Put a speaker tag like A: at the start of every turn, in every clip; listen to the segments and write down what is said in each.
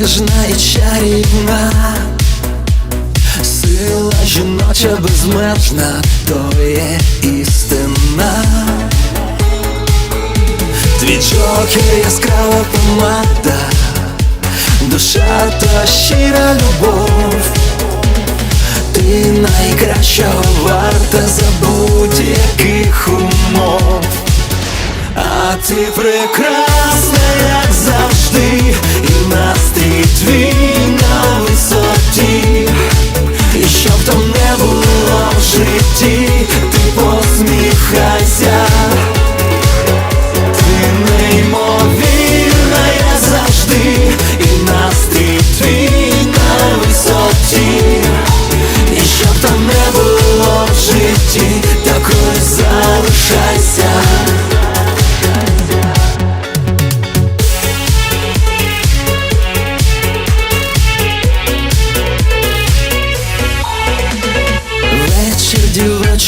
A: ніжна і чарівна, сила жіноча безмежна, то є істина. Твій джокер яскрава помада, душа то щира любов, ти найкращого варта за будь-яких умов. А ти прекрасна, там не було в житті, ти посміхайся, ти неймовірна, як завжди, і настрій на висоті, і там не було в житті, такою залишайся.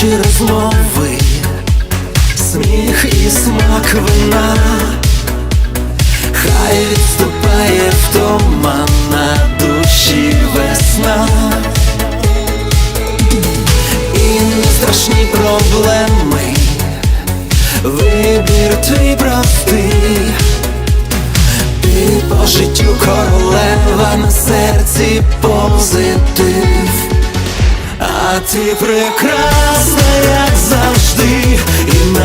A: Дівочі розмови, сміх і смак вина, хай відступає втома на душі весна, і не страшні проблеми, вибір твій простий, ти по життю королева на серці позитив. Ти прекрасна, як завжди, і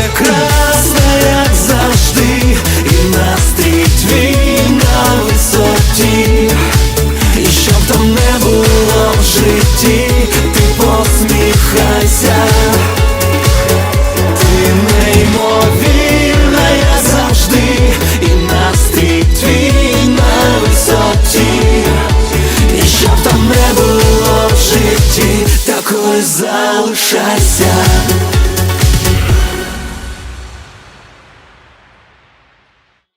A: прекрасна, як завжди, і настрій твій на висоті, і щоб там не було в житті, ти посміхайся, ти неймовірна, завжди, і настрій твій на висоті, і щоб там не було в житті, такою залишайся.